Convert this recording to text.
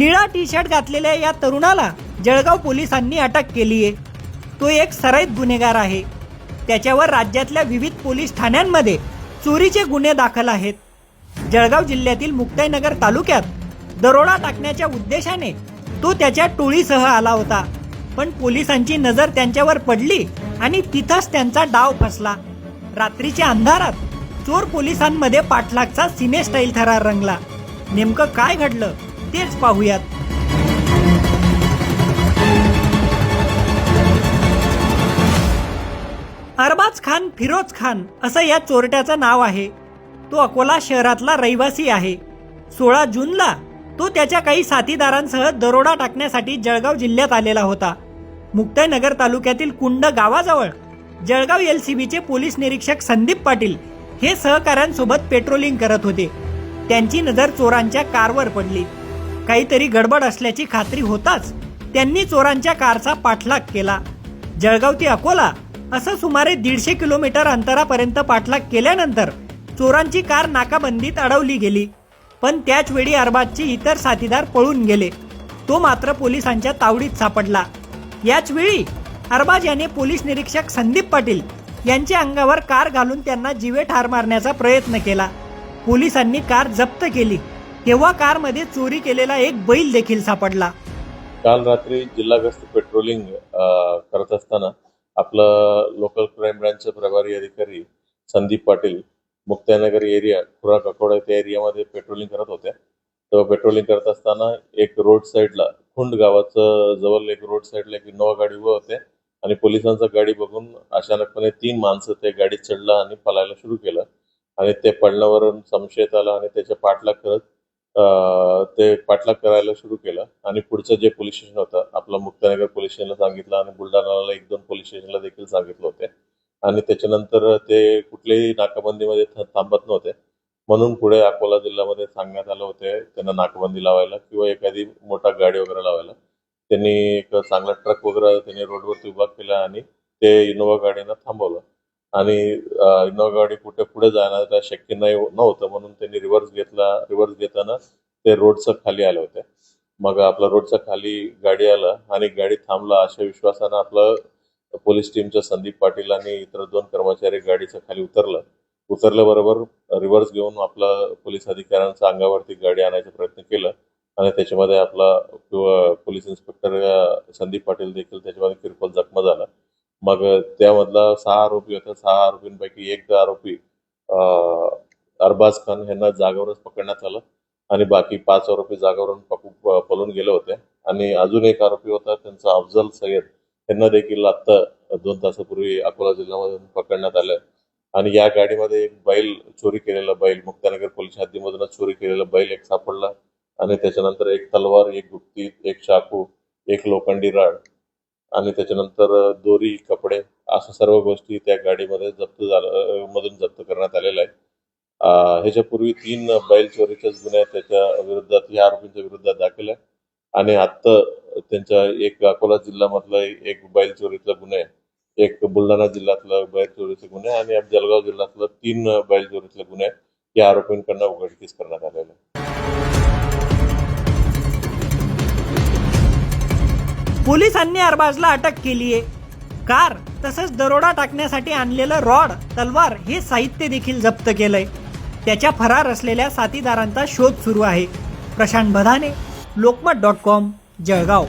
निळा T shirt घातलेल्या या तरुणाला जळगाव पोलिसांनी अटक केली आहे तो एक सराईत गुन्हेगार आहे. त्याच्यावर राज्यातल्या विविध पोलीस ठाण्यांमध्ये चोरीचे गुन्हे दाखल आहेत. जळगाव जिल्ह्यातील मुक्ताईनगर तालुक्यात दरोडा टाकण्याच्या उद्देशाने तो त्याच्या टोळीसह आला होता. पण पोलिसांची नजर त्यांच्यावर पडली आणि तिथंच त्यांचा डाव फसला. रात्रीच्या अंधारात चोर पोलिसांमध्ये पाठलागचा सिने स्टाईल थरार रंगला. नेमकं काय घडलं? तेच पाहूयात. अरबाज खान फिरोज खान असं या चोरट्याचं नाव आहे. तो अकोला शहरातला रहिवासी आहे. सोळा जूनला तो त्याच्या काही साथीदारांसह दरोडा टाकण्यासाठी जळगाव जिल्ह्यात आलेला होता. मुक्ताईनगर तालुक्यातील कुंड गावाजवळ जळगाव एल सी बीचे पोलीस निरीक्षक संदीप पाटील हे सहकाऱ्यांसोबत पेट्रोलिंग करत होते. त्यांची नजर चोरांच्या कारवर पडली. काहीतरी गडबड असल्याची खात्री होताच त्यांनी चोरांच्या कारचा पाठलाग केला. जळगाव ते अकोला असं सुमारे दीडशे किलोमीटर अंतरापर्यंत पाठलाग केल्यानंतर चोरांची कार नाकाबंदीत अडवली गेली. पण त्याच वेळी अरबाजचे इतर साथीदार पळून गेले. तो मात्र पोलिसांच्या तावडीत सापडला. याच वेळी अरबाज याने पोलीस निरीक्षक संदीप पाटील यांच्या अंगावर कार घालून त्यांना जीवे ठार मारण्याचा प्रयत्न केला. पोलिसांनी कार जप्त केली. तेव्हा कारमध्ये चोरी केलेला एक बैल देखील सापडला. काल रात्री जिल्हा गस्त पेट्रोलिंग करत असताना आपलं लोकल क्राईम ब्रांचचे प्रभारी अधिकारी संदीप पाटील मुक्ताईनगर एरिया खुराक अकोडा त्या एरियामध्ये पेट्रोलिंग करत होत्या. तेव्हा पेट्रोलिंग करत असताना एक रोड साईडला खुंड गावाचं जवळ एक रोड साईडला एक इनोवा गाडी उभं होते आणि पोलिसांचा गाडी बघून अचानकपणे तीन माणसं ते गाडीत चढला आणि पळायला सुरू केलं. आणि ते पडण्यावरून संशयित आला आणि त्याच्या पाठलाग करत ते पाठलाग करायला सुरू केलं आणि पुढचं जे पोलीस स्टेशन होतं आपलं मुक्तानगर पोलीस स्टेशनला सांगितलं आणि बुलढाणाला एक दोन पोलीस स्टेशनला देखील सांगितलं होते. आणि त्याच्यानंतर ते कुठल्याही नाकाबंदीमध्ये थांबत नव्हते. म्हणून पुढे अकोला जिल्ह्यामध्ये सांगण्यात आलं होते त्यांना नाकाबंदी लावायला किंवा एखादी मोठा गाडी वगैरे लावायला. त्यांनी एक चांगला ट्रक वगैरे त्यांनी रोडवरती उभा केला आणि ते इनोव्हा गाडीनं थांबवलं. आणि इनोवा गाडी कुठे पुढे जाणार त्या शक्य नाही नव्हतं. म्हणून त्यांनी रिव्हर्स घेतला रिव्हर्स घेताना ते रोडचं खाली आले होते. मग आपला रोडच्या खाली गाडी आला आणि गाडी थांबला. अशा विश्वासानं आपलं पोलीस टीमच्या संदीप पाटील आणि इतर दोन कर्मचारी गाडीच्या खाली उतरलं. उतरल्याबरोबर रिव्हर्स घेऊन आपला पोलीस अधिकाऱ्यांच्या अंगावरती गाडी आणायचा प्रयत्न केला आणि त्याच्यामध्ये आपला पोलीस इन्स्पेक्टर संदीप पाटील देखील त्याच्यामध्ये किरकोळ जखमा झाला. मग त्यामधला सहा आरोपी होता. सहा आरोपींपैकी एक आरोपी अरबाज खान यांना जागेवरच पकडण्यात आलं आणि बाकी पाच आरोपी जागेवरून पकडून पळून गेले होते. आणि अजून एक आरोपी होता त्यांचा अफजल सय्यद. यांना देखील आता दोन तासापूर्वी अकोला जिल्ह्यामधून पकडण्यात आलं. आणि या गाडीमध्ये एक बैल चोरी केलेला बैल मुक्तानगर पोलीस हद्दीमधून चोरी केलेला बैल एक सापडला. आणि त्याच्यानंतर एक तलवार एक गुप्ती एक चाकू एक लोखंडी राड आणि त्याच्यानंतर दोरी कपडे अशा सर्व गोष्टी त्या गाडीमध्ये जप्त झालं मधून जप्त करण्यात आलेल्या आहे ह्याच्यापूर्वी तीन बैल चोरीच्याच गुन्ह्या त्याच्या विरोधात या आरोपींच्या विरोधात दाखल आहे. आणि आता त्यांच्या एक अकोला जिल्ह्यामधला एक बैल चोरीचा गुन्हे एक बुलढाणा जिल्ह्यातला बैल चोरीचे गुन्हे आणि जलगाव जळगाव जिल्ह्यातलं तीन बैल चोरीचे गुन्हे या आरोपींकडनं उघडकीस करण्यात आलेले आहे. पोलिसांनी अरबाजला अटक केली आहे कार तसंच दरोडा टाकण्यासाठी आणलेलं रॉड तलवार हे साहित्य देखील जप्त केलंय. त्याच्या फरार असलेल्या साथीदारांचा शोध सुरू आहे. प्रशांत बधाने लोकमत डॉट कॉम जळगाव.